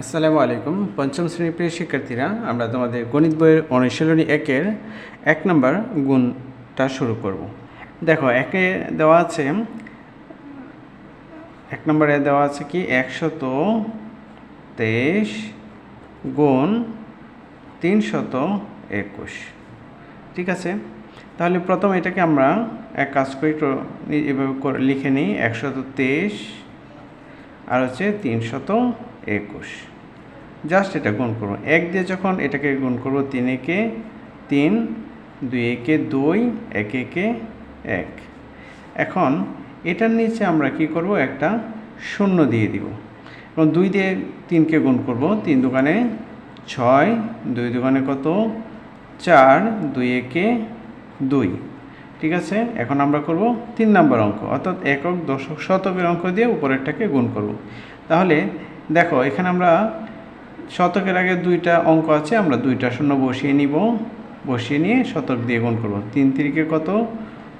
আসসালামু আলাইকুম। পঞ্চম শ্রেণির প্রিয় শিক্ষার্থীরা, আমরা তোমাদের গণিত বইয়ের অনুশীলনী একের এক নম্বর গুণটা শুরু করব। দেখো, একে দেওয়া আছে, এক নম্বরে দেওয়া আছে কি? একশত তেইশ গুণ তিনশত একুশ। ঠিক আছে? তাহলে প্রথম এটাকে আমরা এক কাজ করি এভাবে লিখে নিই। একশত তেইশ আর হচ্ছে তিনশত একুশ। জাস্ট এটা গুণ করব। এক দিয়ে যখন এটাকে গুণ করব, তিন একে তিন, দুই একে দুই, এক একে এক। এখন এটার নিচে আমরা কি করব? একটা শূন্য দিয়ে দিব। এবং দুই দিয়ে তিনকে গুণ করব। তিন দোকানে ছয়, দুই দোকানে কত? চার, দুই একে দুই। ঠিক আছে? এখন আমরা করব তিন নম্বর অঙ্ক। অর্থাৎ একক, দশক, শতকের অঙ্ক দিয়ে উপরেরটাকে গুণ করব। তাহলে দেখো, এখানে আমরা শতকের আগে দুইটা অঙ্ক আছে, আমরা দুইটা শূন্য বসিয়ে নিব। বসিয়ে নিয়ে শতক দিয়ে গুণ করব। তিন তিরিকে কত?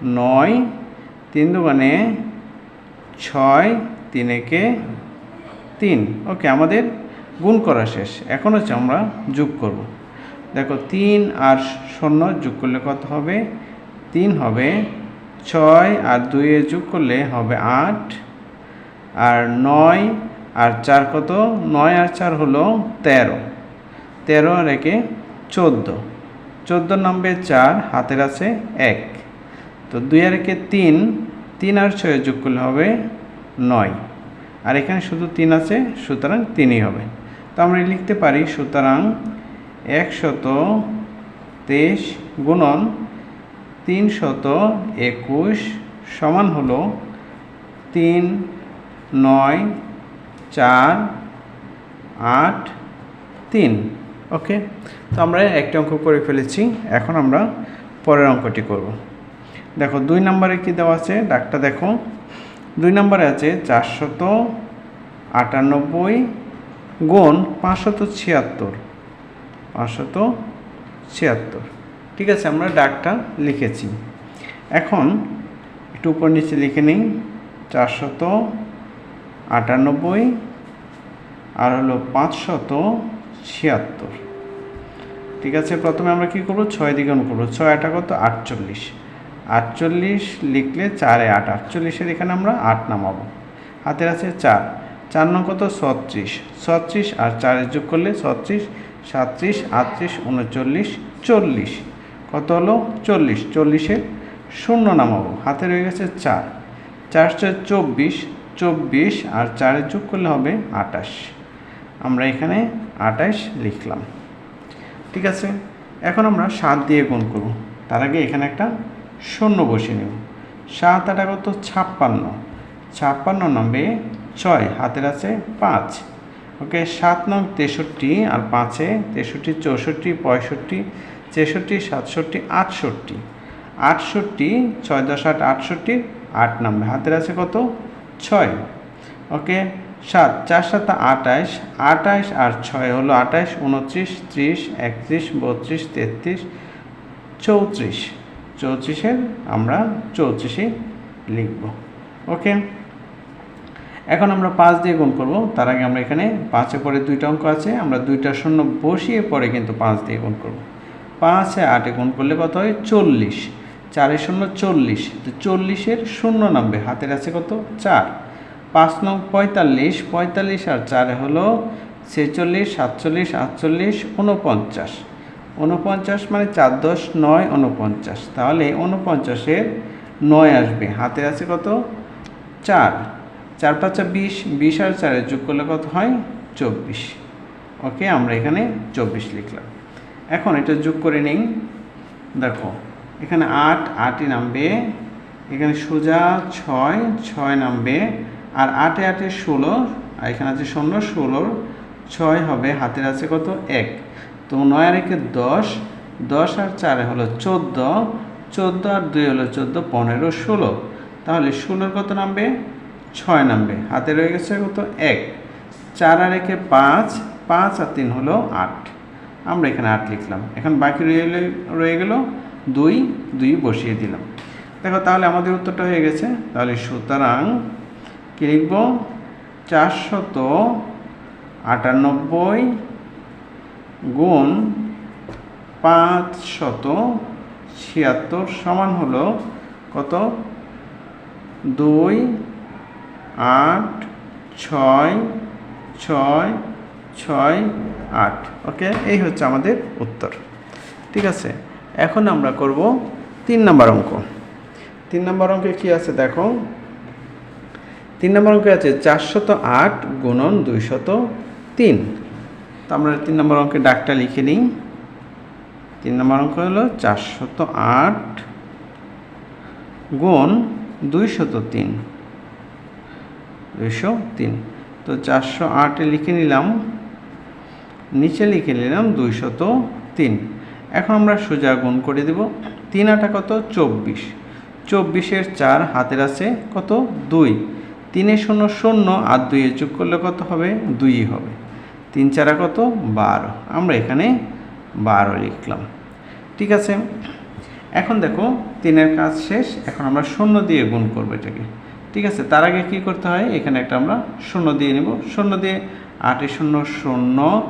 নয়। তিন দোকানে ছয় তিন একে তিন। ওকে, আমাদের গুণ করা শেষ। এখন হচ্ছে আমরা যোগ করব। দেখো, তিন আর শূন্য যোগ করলে কত হবে? তিন হবে ছয়, আর দুইয়ে যোগ করলে হবে আট। আর নয় আর চার কত? নয় আর চার হলো তেরো। তেরো আর একে চোদ্দ। চোদ্দ নামবে চার হাতের আছে এক। তো দুই আর একে তিন তিন আর ছয় যোগ করলে হবে নয়। আর এখানে শুধু তিন আছে, সুতরাং তিনই হবে। তো আমরা লিখতে পারি, সুতরাং একশত তেইশ গুণন তিনশত একুশ সমান হলো তিন নয় চার, আট, তিন। ওকে তো আমরা একটা অঙ্ক করে ফেলেছি। এখন আমরা পরের অঙ্কটি করব। দেখো, দুই নম্বরে কি দেওয়া আছে? ডাকটা দেখো। দুই নম্বরে আছে চারশত আটানব্বই গুণ পাঁচশত ছিয়াত্তর। পাঁচশত ছিয়াত্তর। ঠিক আছে, আমরা ডাকটা লিখেছি। এখন একটু উপর নিচে লিখে নিই। চারশত আটানব্বই, আর হলো পাঁচশত ছিয়াত্তর। ঠিক আছে, প্রথমে আমরা কি করব? ছয় দ্বিগুণ করব। ছয় আটা কত? আটচল্লিশ। আটচল্লিশ লিখলে চারে আট। আটচল্লিশের এখানে আমরা আট নামাবো। হাতের আছে চার। চার নং কত? ছত্রিশ। ছত্রিশ আর চারে যোগ করলে ছত্রিশ সাতত্রিশ আটত্রিশ, উনচল্লিশ, চল্লিশ। কত হলো? চল্লিশ। চল্লিশের শূন্য নামাবো। হাতে রয়ে গেছে চার। চার চার চব্বিশ। চব্বিশ আর চারে যোগ করলে হবে আটাশ। আমরা এখানে আটাশ লিখলাম। ঠিক আছে? এখন আমরা সাত দিয়ে গুণ করব। তার আগে এখানে একটা শূন্য বসিয়ে নেব। সাত আটা কত? ছাপ্পান্ন। ছাপ্পান্ন নম্বরে ছয়, হাতের আছে পাঁচ। ওকে, সাত নং তেষট্টি আর পাঁচে তেষট্টি, চৌষট্টি, পঁয়ষট্টি, ছেষট্টি, সাতষট্টি, আটষট্টি। আটষট্টি, ছয় দশ আট, আটষট্টি, আট নামবে হাতের আছে কত? ছয়। ওকে? সাত। চার, সাত, আটাইশ। আটাইশ আর ছয় হলো আটাইশ, উনত্রিশ, ত্রিশ, একত্রিশ, বত্রিশ, তেত্রিশ, চৌত্রিশ। চৌত্রিশের আমরা চৌত্রিশে লিখব। ওকে? এখন আমরা পাঁচ দিয়ে গুণ করব। তার আগে আমরা এখানে পাঁচে পরে দুইটা অঙ্ক আছে। আমরা দুইটা শূন্য বসিয়ে পরে কিন্তু পাঁচ দিয়ে গুণ করব। পাঁচে আটে গুণ করলে কত হয়? চল্লিশ। চারে শূন্য চল্লিশ। তো চল্লিশের শূন্য নামবে, হাতের আছে কত? চার। পাঁচ নং পঁয়তাল্লিশ পঁয়তাল্লিশ আর চারে হলো ছেচল্লিশ, সাতচল্লিশ, আটচল্লিশ উনপঞ্চাশ উনপঞ্চাশ মানে চার দশ নয় উনপঞ্চাশ তাহলে উনপঞ্চাশের নয় আসবে হাতে আছে কত? চার। চার পাঁচা বিশ বিশ আর চারে যোগ করলে কত হয়? চব্বিশ। ওকে, আমরা এখানে চব্বিশ লিখলাম। এখন এটা যোগ করে নিই। দেখো এখানে আট, আটই নামবে। এখানে সোজা ছয় ছয় নামবে। আর আটে আটে ষোলো, আর এখানে আছে শূন্য ষোলোর ছয় হবে। হাতের আছে কত? এক। তো নয় আর একে দশ। দশ আর চারে হলো চোদ্দ। চোদ্দ আর দুই হলো চোদ্দ, পনেরো, ষোলো। তাহলে ষোলোর কত নামবে? ছয় নামবে। হাতে রয়ে গেছে কত? এক। চার আর একে পাঁচ। পাঁচ আর তিন হলো আট। আমরা এখানে আট লিখলাম। এখন বাকি রয়ে রয়ে গেল দুই দুই বসিয়ে দিলাম। দেখো তাহলে আমাদের উত্তরটা হয়ে গেছে। তাহলে সুতরাং কী লিখব? চারশত আটানব্বই গুণ পাঁচ শত ছিয়াত্তর সমান হলো কত? দুই, আট, ছয় ছয় ছয়, আট। ওকে, এই হচ্ছে আমাদের উত্তর। ঠিক আছে? এখন আমরা করব তিন নম্বর অঙ্ক। তিন নম্বর অঙ্কে কি আছে দেখো? তিন নম্বর অঙ্কে আছে চারশত আট গুণন দুইশত তিন। তো আমরা তিন নম্বর অঙ্কে ডাকটা লিখে নিই। তিন নম্বর অঙ্ক হলো চারশত আট গুণ দুইশত তিন। দুইশো তিন। তো চারশো আটে লিখে নিলাম। নিচে লিখে নিলাম দুইশত তিন। এখন আমরা সোজা গুণ করে দেব তিন আটা কত? চব্বিশ। চব্বিশের চার হাতের আছে কত? দুই। তিনে শূন্য শূন্য আর দুইয়ে যোগ করলে কত হবে? দুই হবে। তিন চারা কত? বারো। আমরা এখানে বারো লিখলাম। ঠিক আছে? এখন দেখো, তিনের কাজ শেষ। এখন আমরা শূন্য দিয়ে গুণ করব এটাকে। ঠিক আছে? তার আগে কী করতে হয়? এখানে একটা আমরা শূন্য দিয়ে নেব। শূন্য দিয়ে আটে শূন্য শূন্য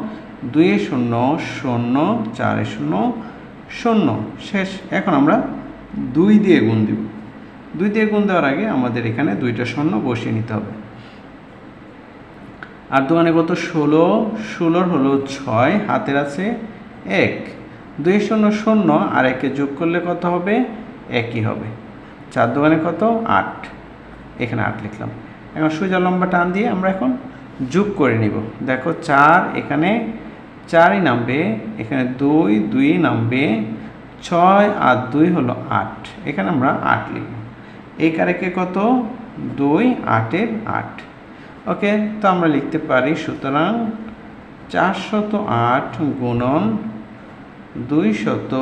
দুয়ে শূন্য শূন্য চারে শূন্য শূন্য। শেষ। এখন আমরা দুই দিয়ে গুণ দিব। দুই দিয়ে গুণ দেওয়ার আগে আমাদের এখানে দুইটা শূন্য বসিয়ে নিতে হবে। আর দোকানে কত? ষোলো। ষোলোর হলো ছয়। হাতের আছে এক। দুই শূন্য শূন্য আর একে যোগ করলে কত হবে? একই হবে। চার দোকানে কত? আট। এখানে আট লিখলাম। এখন সোজা লম্বা টান দিয়ে আমরা এখন যোগ করে নিব। দেখো চার এখানে চারই নামবে, এখানে দুই দুই নামবে, ছয় আর দুই হলো আট। এখানে আমরা আট লিখব। এই কারেকে কত? দুই আটের আট। ওকে, তো আমরা লিখতে পারি সুতরাং চারশত আট গুণন দুই শত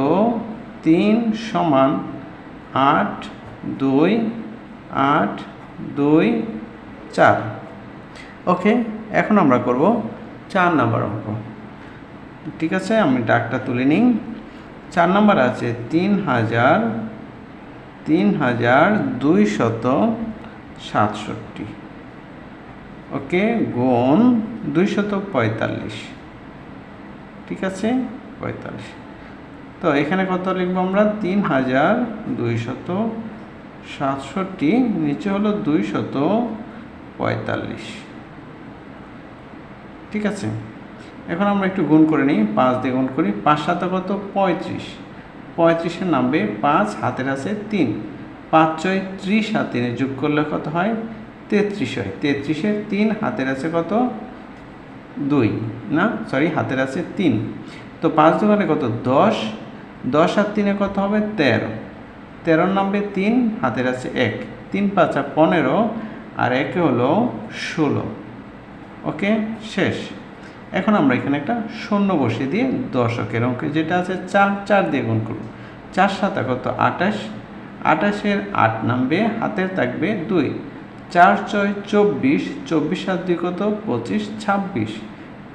তিন সমান আট, দুই আট, দুই, চার। ওকে, এখন আমরা করব চার নাম্বার অঙ্ক। ঠিক আছে, আমি ডাকটা তুলে নিই। চার নাম্বার আছে তিন হাজার তিন হাজার দুই শত সাতষট্টি। ওকে, গুণ দুই শত পঁয়তাল্লিশ। ঠিক আছে, পঁয়তাল্লিশ। তো এখানে কত লিখব আমরা? তিন হাজার দুই শত সাতষট্টি, নিচে হলো দুই শত পঁয়তাল্লিশ। ঠিক আছে? এখন আমরা একটু গুণ করে নিই, পাঁচ দিয়ে গুণ করি, পাঁচ সাথে কত পঁয়ত্রিশ। পঁয়ত্রিশের নামবে পাঁচ হাতের আছে তিন। পাঁচ ছয় ত্রিশ হাত তিনে যোগ করলে কত হয়? তেত্রিশ হয়। তেত্রিশের তিন হাতের আছে কত? দুই, না? সরি হাতের আছে তিন। তো পাঁচ দোকানে কত? দশ। দশ আর তিনে কত হবে? তেরো। তেরোর নামবে তিন, হাতের আছে এক। তিন, পাঁচা পনেরো, আর একে হলো ষোলো। ওকে? শেষ। এখন আমরা এখানে একটা শূন্য বসিয়ে দিয়ে দশকের অঙ্কে যেটা আছে চার চার দিয়ে গুণ করব। চার সাতা কত? আঠাশ। আঠাশের আট নামবে, হাতের থাকবে দুই। চার ছয় চব্বিশ চব্বিশ সাত দুই কত? পঁচিশ, ছাব্বিশ।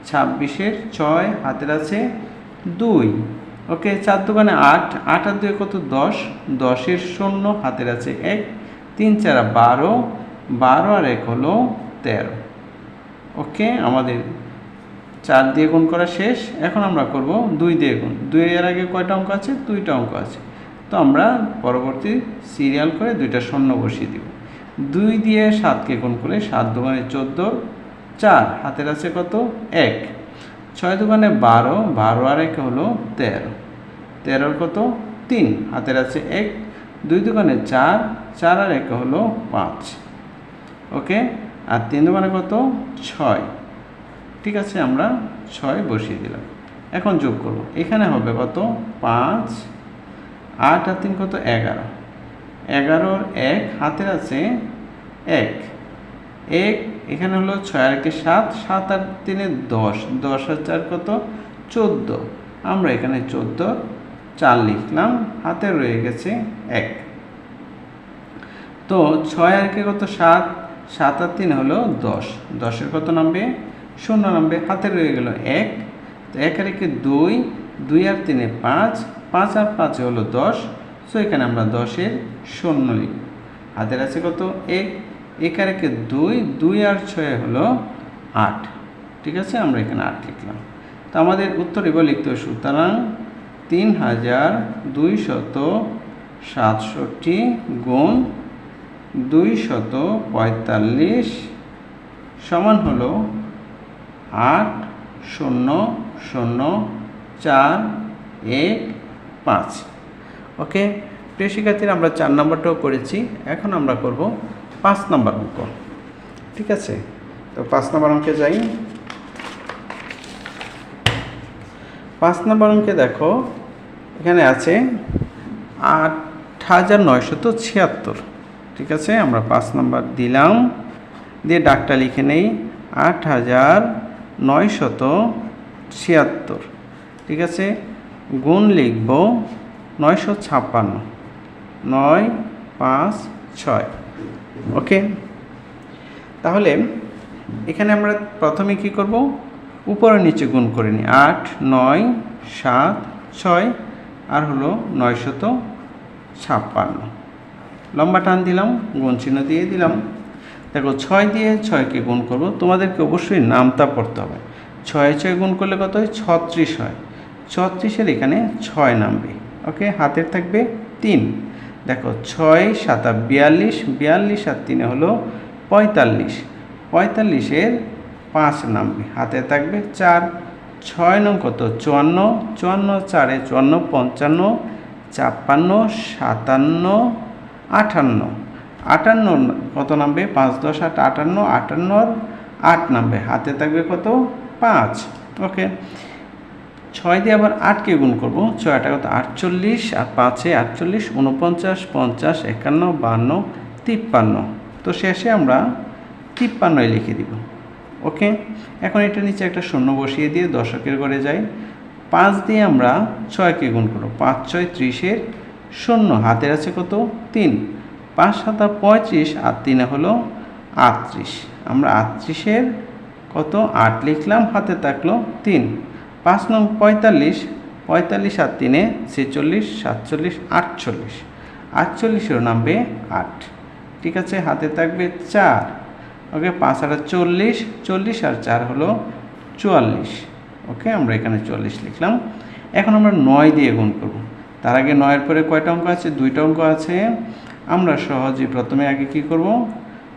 ছাব্বিশের ছয় হাতের আছে দুই। ওকে, চার দোকানে আট। আট আর দুই কত? দশ। দশের শূন্য হাতের আছে এক। তিন, চারা বারো। বারো আর এক হলো তেরো। ওকে, আমাদের চার দিয়ে গুণ করা শেষ, এখন আমরা করব দুই দিয়ে গুণ। দুই এর আগে কয়টা অঙ্ক আছে? দুইটা অঙ্ক আছে। তো আমরা পরবর্তী সিরিয়াল করে দুইটা শূন্য বসিয়ে দিব। দুই দিয়ে সাতকে গুণ করলে সাত দোকানে চোদ্দ, চার হাতের আছে কত? এক। ছয় দোকানে বারো বারো আর এক হলো তেরো। তেরোর কত? তিন, হাতের আছে এক। দুই দোকানে চার চার আর এক হলো পাঁচ। ওকে? আর তিন দোকানে কত? ছয়। ঠিক আছে, আমরা ছয় বসিয়ে দিলাম। এখন যোগ করব। এখানে হবে কত? পাঁচ। আট আর তিন কত? এগারো। এগারোর এক হাতের আছে এক। এক, এখানে হলো ছয় আর একে সাত। সাত আর তিনে দশ। দশ আর চার কত? চোদ্দ। আমরা এখানে চোদ্দ, চার লিখলাম। হাতে রয়ে গেছে এক। তো ছয় আর কে কত? সাত। সাত আর তিন হলো দশ। দশের কত নামবে? শূন্য নামবে হাতে রয়ে গেল এক। তো এক আর একে দুই দুই আর তিনে পাঁচ পাঁচ আর পাঁচে হলো দশ। সো এখানে আমরা দশের শূন্য লিখব। হাতের আছে কত? এক। এক আর একে দুই দুই আর ছয় হলো আট। ঠিক আছে? আমরা এখানে আট লিখলাম। তো আমাদের উত্তর এবার লিখতে হবে সুতরাং তিন হাজার দুইশত সাতষট্টি গুণ দুইশত পঁয়তাল্লিশ সমান হলো আট শূন্য শূন্য চার এক পাঁচ। ওকে? প্রিয় শিক্ষার্থীরা, আমরা চার নম্বরটাও করেছি। এখন আমরা করব পাঁচ নম্বর অঙ্ক। ঠিক আছে? তো পাঁচ নম্বর অঙ্কে যাই। পাঁচ নম্বর অঙ্কে দেখো, এখানে আছে আট হাজার নয়শত ছিয়াত্তর। ঠিক আছে? আমরা পাঁচ নম্বর দিলাম। দিয়ে ডাকটা লিখে নেই। আট হাজার নয়শত ছিয়াত্তর। ঠিক আছে? গুণ লিখব নয়শো ছাপ্পান্ন। নয় পাঁচ ছয়। ওকে? তাহলে এখানে আমরা প্রথমে কি করব? উপরে নিচে গুণ করে নিই। আট, নয়, সাত, ছয়, আর হলো নয়শত ছাপ্পান্ন। লম্বা টান দিলাম, গুণ চিহ্ন দিয়ে দিলাম। দেখো ছয় দিয়ে ছয়কে গুণ করব, তোমাদেরকে অবশ্যই নামতা পড়তে হবে। ছয় ছয় গুণ করলে কত হয়? ছত্রিশ হয়। ছত্রিশের এখানে ছয় নামবে। ওকে, হাতের থাকবে তিন। দেখো, ছয় সাতা বিয়াল্লিশ বিয়াল্লিশ আর তিনে হলো পঁয়তাল্লিশ। পঁয়তাল্লিশের পাঁচ নামবে। হাতে থাকবে চার। ছয় নং কত? চুয়ান্ন। চুয়ান্ন চারে চুয়ান্ন, পঞ্চান্ন, ছাপ্পান্ন, সাতান্ন আটান্ন আটান্ন কত নামবে? পাঁচ, দশ, আট, আটান্ন আটান্নর আট নামবে। হাতে থাকবে কত? পাঁচ। ওকে। ছয় দিয়ে আবার আটকে গুণ করব। ছয়টা কত? আটচল্লিশ আর পাঁচে আটচল্লিশ উনপঞ্চাশ পঞ্চাশ, একান্ন, বান্ন, তিপ্পান্ন। তো শেষে আমরা তিপ্পান্নয় লিখে দিব। ওকে? এখন এটা নিচে একটা শূন্য বসিয়ে দিয়ে দশকের ঘরে যাই। পাঁচ দিয়ে আমরা ছয়কে গুণ করব। পাঁচ, ছয়, ত্রিশের শূন্য। হাতের আছে কত? তিন। পাঁচ সাতা পঁয়ত্রিশ আর তিনে হলো আটত্রিশ। আমরা আটত্রিশের কত? আট লিখলাম, হাতে থাকল তিন। পাঁচ নং পঁয়তাল্লিশ পঁয়তাল্লিশ আর তিনে ছেচল্লিশ, সাতচল্লিশ, আটচল্লিশ। আটচল্লিশের নামবে আট। ঠিক আছে, হাতে থাকবে চার। ওকে, পাঁচ আর চল্লিশ চল্লিশ আর চার হলো চুয়াল্লিশ। ওকে, আমরা এখানে চল্লিশ লিখলাম। এখন আমরা নয় দিয়ে গুণ করব। তার আগে নয়ের পরে কয়টা অঙ্ক আছে? দুইটা অঙ্ক আছে। আমরা সহজে প্রথমে আগে কি করব?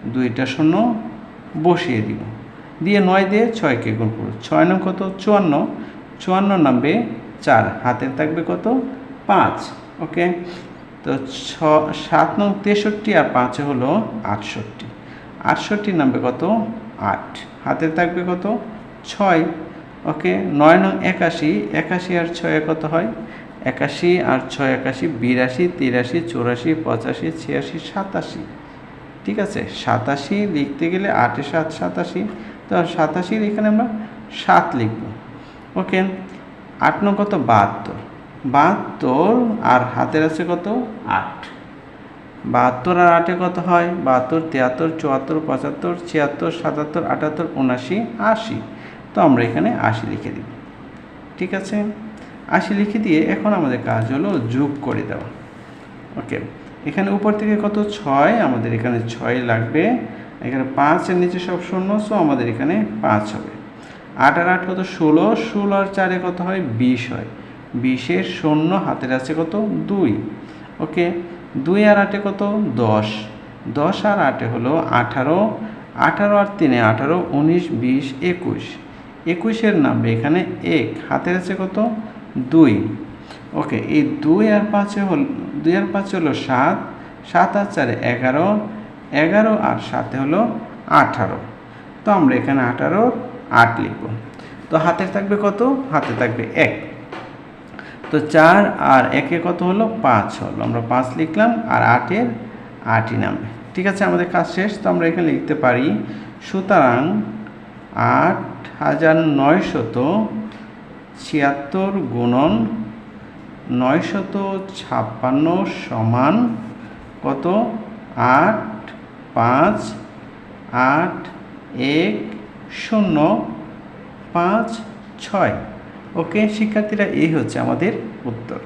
দুইটা শূন্য বসিয়ে দিব। দিয়ে নয় দিয়ে ছয়কে গুণ করব। ছয় নং কত? চুয়ান্ন। চুয়ান্ন নামবে চার। হাতের থাকবে কত? পাঁচ। ওকে? তো ছ, সাত নং তেষট্টি আর পাঁচে হলো আটষট্টি। আটষট্টি নামবে কত? আট। হাতে থাকবে কত? ছয়। ওকে? নয় নং একাশি। একাশি আর ছয় কত হয়? একাশি আর ছয় একাশি, বিরাশি, তিরাশি, চৌরাশি, পঁচাশি, ছিয়াশি, সাতাশি। ঠিক আছে? সাতাশি লিখতে গেলে আটে সাত সাতাশি। তো সাতাশির এখানে আমরা সাত লিখব। ওকে? আট নং কত? বাহাত্তর। বাহাত্তর আর হাতের আছে কত? আট। বাহাত্তর আর আটে কত হয়? বাহাত্তর, তিয়াত্তর, চুয়াত্তর, পঁচাত্তর, ছিয়াত্তর, সাতাত্তর, আটাত্তর, উনাশি, আশি। তো আমরা এখানে আশি লিখে দিব। ঠিক আছে? আশি লিখে দিয়ে এখন আমাদের কাজ হলো যোগ করে দেওয়া। ওকে এখানে উপর থেকে কত? ছয়, আমাদের এখানে ছয় লাগবে। এখানে পাঁচের নিচে সব শূন্য সো আমাদের এখানে পাঁচ হবে। আট আর আট কত? ষোলো। ষোলো আর চারে কত হয়? বিশ হয়। বিশের শূন্য হাতের আছে কত? দুই। ওকে দুই আর আটে কত? দশ। দশ আর আটে হলো আঠারো। আঠারো আর তিনে আঠারো, উনিশ, বিশ, একুশ। একুশের নামবে এখানে এক। হাতের আছে কত? দুই। ওকে এই দুই আর পাঁচে হল দুই আর পাঁচে হলো সাত সাত আর চারে এগারো এগারো আর সাথে হলো আঠারো। তো আমরা এখানে আঠারো আট লিখব। তো হাতে থাকবে কত? হাতে থাকবে এক। তো চার আর একে কত হলো? পাঁচ হলো। আমরা পাঁচ লিখলাম আর আটের আটই নামবে। ঠিক আছে, আমাদের কাজ শেষ। তো আমরা এখানে লিখতে পারি, সুতরাং আট হাজার নয়শত ছিয়াত্তর গুণন নয়শত ছাপ্পান্ন সমান কত? আট, পাঁচ, আট, এক, শূন্য, পাঁচ, ছয়। ওকে, শিক্ষার্থীরা, এই হচ্ছে আমাদের উত্তর।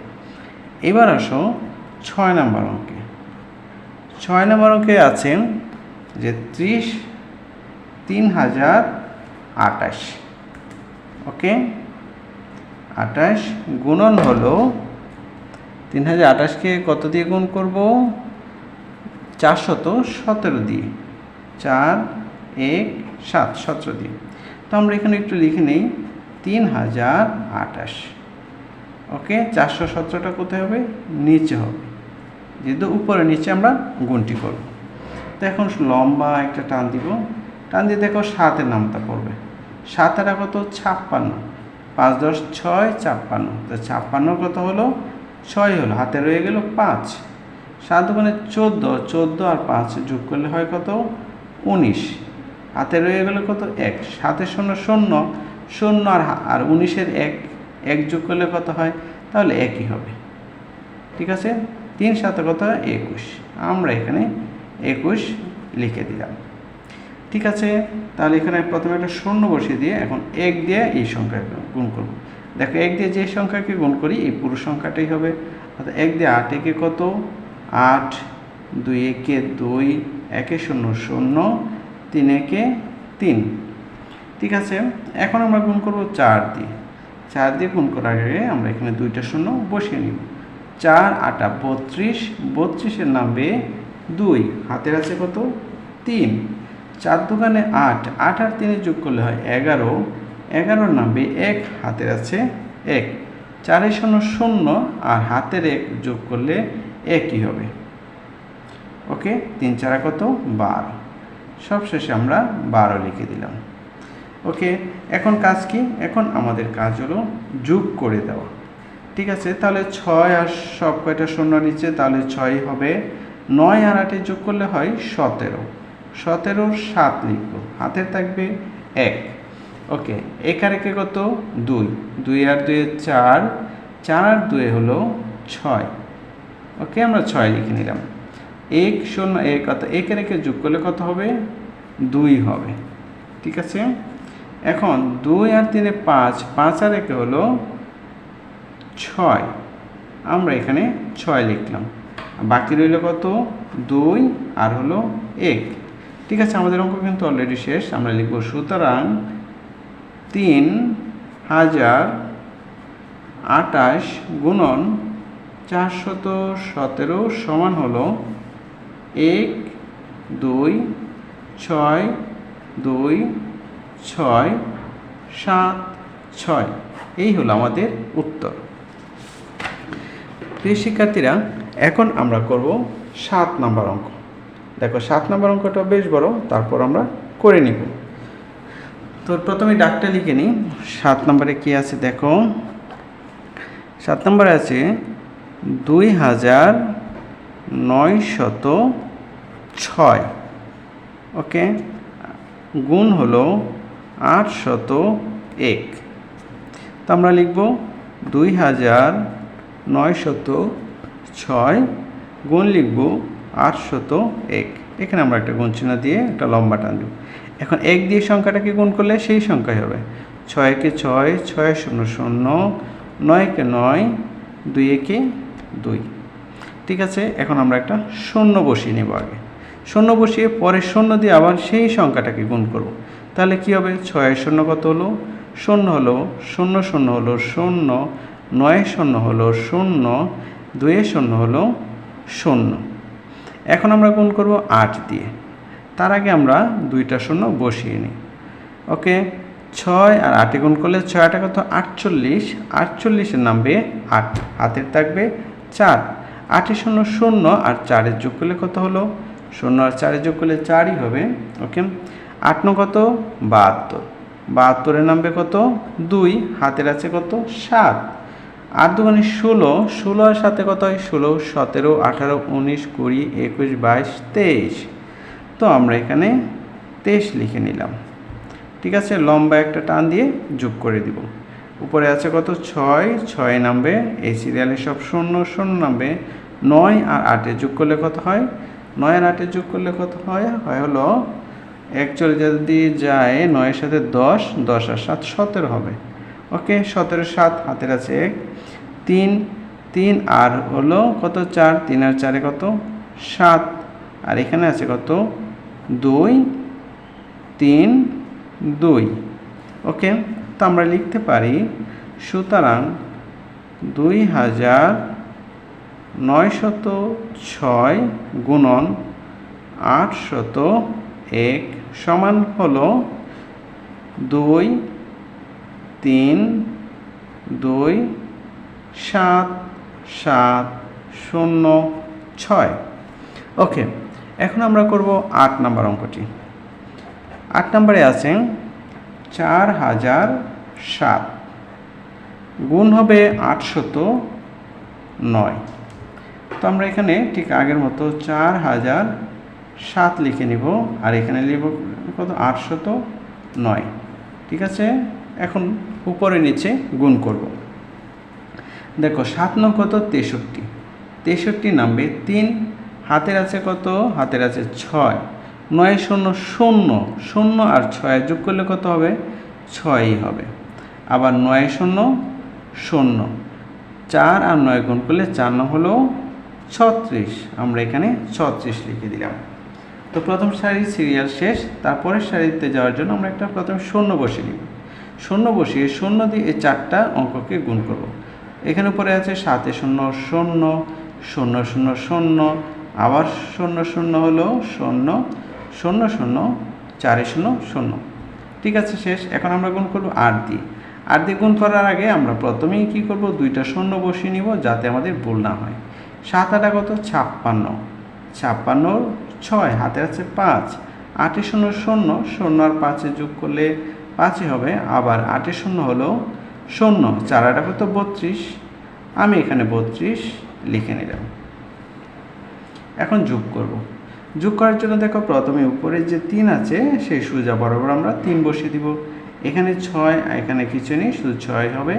এবার আসো ছয় নম্বর অঙ্কে। ছয় নম্বর অঙ্কে আছেন যে ত্রিশ তিন হাজার আটাশ ওকে? আঠাশ গুণন হলো তিন হাজার আঠাশকে কত দিয়ে গুণ করব? চারশত সতেরো দিয়ে। চার, এক, সাত, সতেরো দিয়ে। তো আমরা এখানে একটু লিখে নিই। তিন হাজার আঠাশ। ওকে চারশো সতেরোটা কোথায় হবে? নিচে হবে। যেহেতু উপরে নিচে আমরা গুণটি করব। তো এখন লম্বা একটা টান দিব। টান দিয়ে দেখো সাতের নামটা পড়বে। সাতের কত ছাপ্পান্ন। পাঁচ দশ ছয় ছাপ্পান্ন। তো ছাপ্পান্ন কত হলো? ছয় হলো। হাতে রয়ে গেল পাঁচ। সাত ওখানে চোদ্দ চোদ্দ আর পাঁচ যোগ করলে হয় কত? উনিশ। হাতে রয়ে গেল কত? এক। সাতে শূন্য শূন্য শূন্য আর আর উনিশের এক এক যোগ করলে কত হয়? তাহলে একই হবে। ঠিক আছে? তিন সাথে কত? একুশ। আমরা এখানে একুশ লিখে দিলাম। ঠিক আছে, তাহলে এখানে প্রথমে একটা শূন্য বসিয়ে দিয়ে এখন এক দিয়ে এই সংখ্যাকে গুণ করব। দেখো এক দিয়ে যে সংখ্যাকে গুণ করি, এই পুরো সংখ্যাটাই হবে, অর্থাৎ এক দিয়ে আট একে কত? আট, দুই একে দুই, একে শূন্য শূন্য, তিন একে তিন। ঠিক আছে, এখন আমরা গুণ করব চার দিয়ে। চার দিয়ে গুণ করার আগে আমরা এখানে দুইটা শূন্য বসিয়ে নিব। চার আটা বত্রিশ, বত্রিশের নামবে দুই, হাতের আছে কত? তিন। চার দোকানে আট আট আর তিনে যোগ করলে হয় এগারো। এগারোর নামবে এক, হাতের আছে এক। চারের শূন্য শূন্য আর হাতের এক যোগ করলে একই হবে। ওকে, তিন চারা কত? বারো। সবশেষে আমরা বারো লিখে দিলাম। ওকে, এখন কাজ কি? এখন আমাদের কাজ হলো যোগ করে দেওয়া। ঠিক আছে, তাহলে ছয় আর সব কয়টা শূন্য নিচে, তাহলে ছয় হবে নয় আর আটে যোগ করলে হয় সতেরো। সতেরোর সাত লিখব। হাতে থাকবে এক। ওকে একার একে কত? দুই। দুই আর দুয়ে চার। চার আর দুয়ে হলো ছয়। ওকে, আমরা ছয় লিখে নিলাম। এক শূন্য এক, অর্থাৎ একের একে যোগ করলে কত হবে? দুই হবে। ঠিক আছে? এখন দুই আর তিনে পাঁচ পাঁচ আর একে হলো ছয়। আমরা এখানে ছয় লিখলাম। বাকি রইল কত? দুই আর হলো এক। ঠিক আছে, আমাদের অঙ্ক কিন্তু অলরেডি শেষ, আমরা লিখব, সুতরাং তিন হাজার আটাশ গুণন চারশত সতেরো সমান হলো এক, দুই, ছয় দুই, ছয়, সাত, ছয়। এই হলো আমাদের উত্তর। প্রিয় শিক্ষার্থীরা, এখন আমরা করব সাত নম্বর অঙ্ক। দেখো, সাত নম্বর অঙ্কটা বেশ বড়, তারপর আমরা করে নিব। তো প্রথমে ডাকটা লিখে নিই। সাত নম্বরে কি আছে দেখো? সাত নম্বরে আছে দুই হাজার নয় শত ছয়। ওকে? গুণ হলো আট শত এক। তো আমরা লিখব দুই হাজার নয় শত ছয় গুণ লিখব আট শত এক। এখানে আমরা একটা গুণ চিহ্ন দিয়ে একটা লম্বা টান দেব। এখন এক দিয়ে সংখ্যাটাকে গুণ করলে? সেই সংখ্যাই হবে। ছয়কে ছয় ছয় শূন্য শূন্য, নয়কে নয় দুই একে দুই। ঠিক আছে? এখন আমরা একটা শূন্য বসিয়ে নেব আগে। শূন্য বসিয়ে পরে শূন্য দিয়ে আবার সেই সংখ্যাটাকে গুণ করব। তাহলে কি হবে? ছয় শূন্য কত হলো? শূন্য হলো শূন্য শূন্য হলো শূন্য, নয় শূন্য হলো শূন্য, দুয়ে শূন্য হলো শূন্য। এখন আমরা গুণ করব আট দিয়ে। তার আগে আমরা দুইটা শূন্য বসিয়ে নিই। ওকে, ছয় আর আটে গুণ করলে ছয় আটা কত? আটচল্লিশ। আটচল্লিশের নামবে আট। হাতের থাকবে চার। আটে শূন্য শূন্য আর চারের যোগ করলে কত হলো? শূন্য আর চারের যোগ করলে চারই হবে। ওকে, আট ন কত? বাহাত্তর। বাহাত্তরের নামবে কত? দুই। হাতের আছে কত? সাত। আট দুগুণে ষোলো ষোলো আর সাথে কত হয়? ষোলো, সতেরো, আঠারো, উনিশ, কুড়ি, একুশ, বাইশ, তেইশ। তো আমরা এখানে তেইশ লিখে নিলাম। ঠিক আছে, লম্বা একটা টান দিয়ে যোগ করে দিব। উপরে আছে কত? ছয় ছয় নামবে, এই সিরিয়ালে সব শূন্য শূন্য নামবে। নয় আর আটে যোগ করলে কত হয়? নয় আর আটে যোগ করলে কত হয়? হয় হলো একচল্লিশ যদি যায়, নয়ের সাথে দশ দশ আর সাত সতেরো হবে। ওকে, সতেরো সাত, হাতের আছে এক। তিন তিন আর হলো কত চার? তিন আর চারে কত? সাত। আর এখানে আছে কত? দুই, তিন, দুই। ওকে, তো আমরা লিখতে পারি, সুতরাং দুই হাজার নয়শত ছয় গুণন আটশত এক সমান হলো দুই, তিন, দুই সাত সাত, শূন্য, ছয়। ওকে, এখন আমরা করব আট নাম্বার অঙ্কটি। আট নম্বরে আছে চার হাজার সাত গুণ হবে আটশত নয়। তো আমরা এখানে ঠিক আগের মতো চার হাজার সাত লিখে নিব, আর এখানে লিখব কত? আটশত নয়। ঠিক আছে? এখন উপরে নিচে গুণ করব। দেখো, সাত নং কত? তেষট্টি। তেষট্টি নামবে তিন, হাতের আছে কত? হাতের আছে ছয়। নয় শূন্য শূন্য শূন্য আর ছয় যোগ করলে কত হবে? ছয়ই হবে। আবার নয় শূন্য শূন্য। চার আর নয় গুণ করলে চার ন হলো ছত্রিশ। আমরা এখানে ছত্রিশ লিখে দিলাম। তো প্রথম সারি সিরিয়াল শেষ, তারপরের সারিতে যাওয়ার জন্য আমরা একটা প্রথমে শূন্য বসিয়ে নিব শূন্য বসিয়ে শূন্য দিয়ে এই চারটা অঙ্ককে গুণ করব। এখানে পরে আছে সাতে শূন্য শূন্য শূন্য শূন্য শূন্য, আবার শূন্য শূন্য হলো শূন্য শূন্য শূন্য, চারে শূন্য শূন্য। ঠিক আছে, শেষ। এখন আমরা গুণ করব আট দিয়ে। আট দিয়ে গুণ করার আগে আমরা প্রথমেই কি করব? দুইটা শূন্য বসিয়ে নিব যাতে আমাদের ভুল না হয়। সাত আটা কত? ছাপ্পান্ন। ছাপ্পান্ন ছয়, হাতে আছে পাঁচ। আটে শূন্য শূন্য শূন্য আর পাঁচে যোগ করলে পাঁচই হবে। আবার আটে শূন্য হলো শূন্য। চার আটা কত বত্রিশ। আমি এখানে বত্রিশ লিখে নিলাম। এখন যোগ করব। যোগ করার জন্য দেখো প্রথমে উপরে যে তিন আছে, সেই সোজা বরাবর আমরা তিন বসিয়ে দিব। এখানে ছয় এখানে কিছু নেই, শুধু ছয় হবে।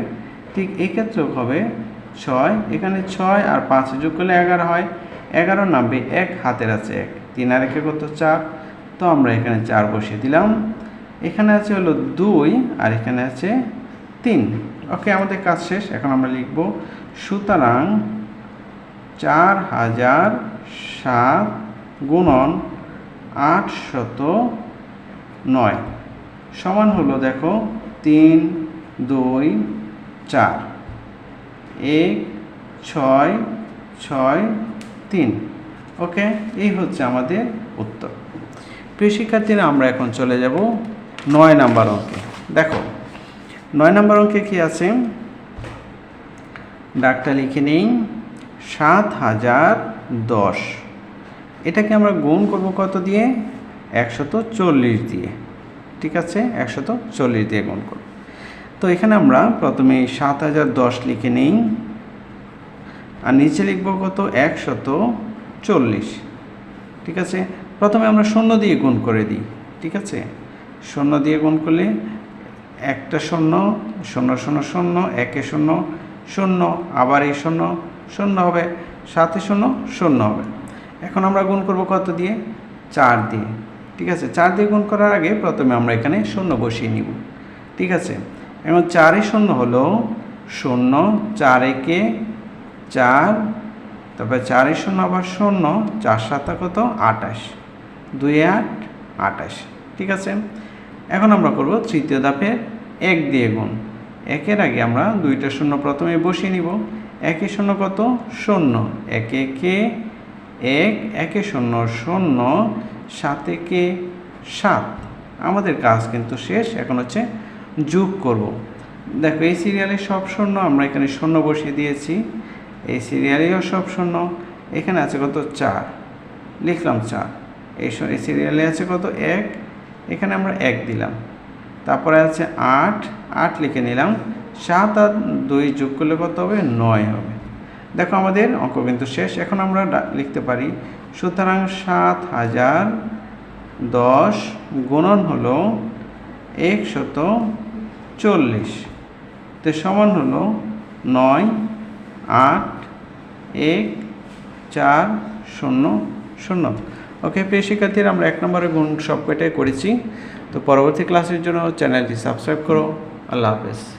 ঠিক এক্ষেত্রেও হবে ছয়। এখানে ছয় আর পাঁচ যোগ করলে এগারো হয়। এগারো নামবে এক, হাতের আছে এক। তিন আর একে কত? চার। তো আমরা এখানে চার বসিয়ে দিলাম। এখানে আছে হলো দুই, আর এখানে আছে তিন। ওকে আমাদের কাজ শেষ। এখন আমরা লিখব, সুতরাং চার হাজার সাত গুণন আটশত নয়। সমান হলো, দেখো, তিন, দুই, চার। এক, ছয় ছয়, তিন। ওকে এই হচ্ছে আমাদের উত্তর। প্রিয় শিক্ষার্থীরা, আমরা এখন চলে যাব নয় নাম্বার অঙ্কে। দেখো নয় নম্বর অঙ্কে কি আছে? ডাকটা লিখে নিই। সাত হাজার দশ। এটাকে আমরা গুণ করব কত দিয়ে? একশত চল্লিশ দিয়ে। ঠিক আছে? একশত চল্লিশ দিয়ে গুণ করব। তো এখানে আমরা প্রথমে সাত হাজার দশ লিখে নিই। আর নিচে লিখব কত? একশত চল্লিশ। ঠিক আছে? প্রথমে আমরা শূন্য দিয়ে গুণ করে দিই। ঠিক আছে? শূন্য দিয়ে গুণ করলে একটা শূন্য শূন্য শূন্য শূন্য, একে শূন্য শূন্য, আবার এই শূন্য শূন্য হবে, সাথে শূন্য শূন্য হবে। এখন আমরা গুণ করব কত দিয়ে? চার দিয়ে। ঠিক আছে, চার দিয়ে গুণ করার আগে প্রথমে আমরা এখানে শূন্য বসিয়ে নিব। ঠিক আছে, এখন চারে শূন্য হলো শূন্য, চার একে চার। তারপরে চারে শূন্য, আবার শূন্য, চার সাতা কত? আটাশ। দুই আট, আটাশ। ঠিক আছে এখন আমরা করব তৃতীয় ধাপে এক দিয়ে গুণ। একের আগে আমরা দুইটা শূন্য প্রথমে বসিয়ে নিব। একে শূন্য কত? শূন্য। এক একে এক, একে শূন্য শূন্য, সাত, একে সাত। আমাদের কাজ কিন্তু শেষ, এখন হচ্ছে যোগ করব। দেখো, এই সিরিয়ালে সব শূন্য আমরা এখানে শূন্য বসিয়ে দিয়েছি। এই সিরিয়ালেও সব শূন্য। এখানে আছে কত? চার। লিখলাম চার। এই সিরিয়ালে আছে কত? এক এখানে আমরা এক দিলাম। তারপরে আছে আট আট লিখে নিলাম। সাত আর দুই যোগ করলে কত হবে? নয় হবে। দেখো আমাদের অঙ্ক কিন্তু শেষ। এখন আমরা লিখতে পারি, সুতরাং সাত হাজার দশ গুণন হলো একশত চল্লিশ। তো সমান হলো নয়, আট, এক, চার, শূন্য শূন্য। ওকে প্রিয় শিক্ষার্থীরা, আমরা এক নম্বরে গুণ সব কয়টাই করেছি। তো পরবর্তী ক্লাসের জন্য চ্যানেলটি সাবস্ক্রাইব করো। আল্লাহ হাফেজ।